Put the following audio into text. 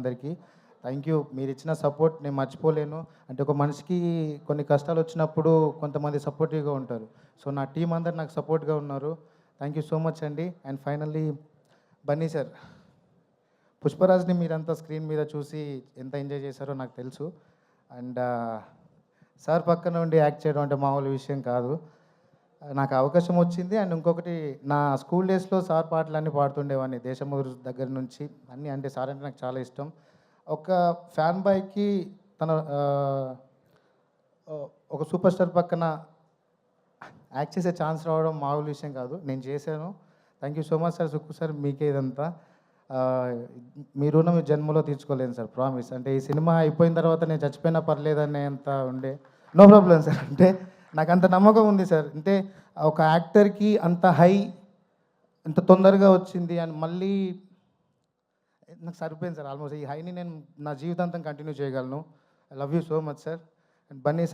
అందరికీ. Thank you మీరు ఇచ్చిన సపోర్ట్ నేను మర్చిపోలేను. అంటే ఒక మనిషికి కొన్ని కష్టాలు వచ్చినప్పుడు కొంతమంది సపోర్టివ్గా ఉంటారు. సో నా టీం అందరు నాకు సపోర్ట్గా ఉన్నారు. థ్యాంక్ యూ సో మచ్ అండి. అండ్ ఫైనల్లీ బన్నీ సార్ పుష్పరాజ్ని మీరంతా స్క్రీన్ మీద చూసి ఎంత ఎంజాయ్ చేశారో నాకు తెలుసు. అండ్ సార్ uh, పక్కన ఉండి యాక్ట్ చేయడం అంటే మామూలు విషయం కాదు. నాకు అవకాశం వచ్చింది. అండ్ ఇంకొకటి నా స్కూల్ డేస్లో సార్ పాటలన్నీ పాడుతుండేవాడిని దేశమూరు దగ్గర నుంచి. అన్నీ అంటే సార్ అంటే నాకు చాలా ఇష్టం. ఒక ఫ్యాన్ బాయ్కి తన ఒక సూపర్ స్టార్ పక్కన యాక్ట్ చేసే ఛాన్స్ రావడం మామూలు విషయం కాదు. నేను చేశాను. Thank you so much sir Sukku sir మీకే ఇదంతా. ఆ, మీ రుణం జన్మలో తీర్చుకోలేను సార్ ప్రామిస్. అంటే ఈ సినిమా అయిపోయిన తర్వాత నేను చచ్చిపోయినా పర్లేదనే అంత ఉండే నో ప్రాబ్లం సార్. అంటే నాకు అంత నమ్మకం ఉంది సార్. అంటే ఒక యాక్టర్కి అంత హై ఇంత తొందరగా వచ్చింది అండ్ మళ్ళీ నాకు సరిపోయింది సార్. ఆల్మోస్ట్ ఈ హైని నేను నా జీవితాంతం కంటిన్యూ చేయగలను. I love you so much sir. And Bunny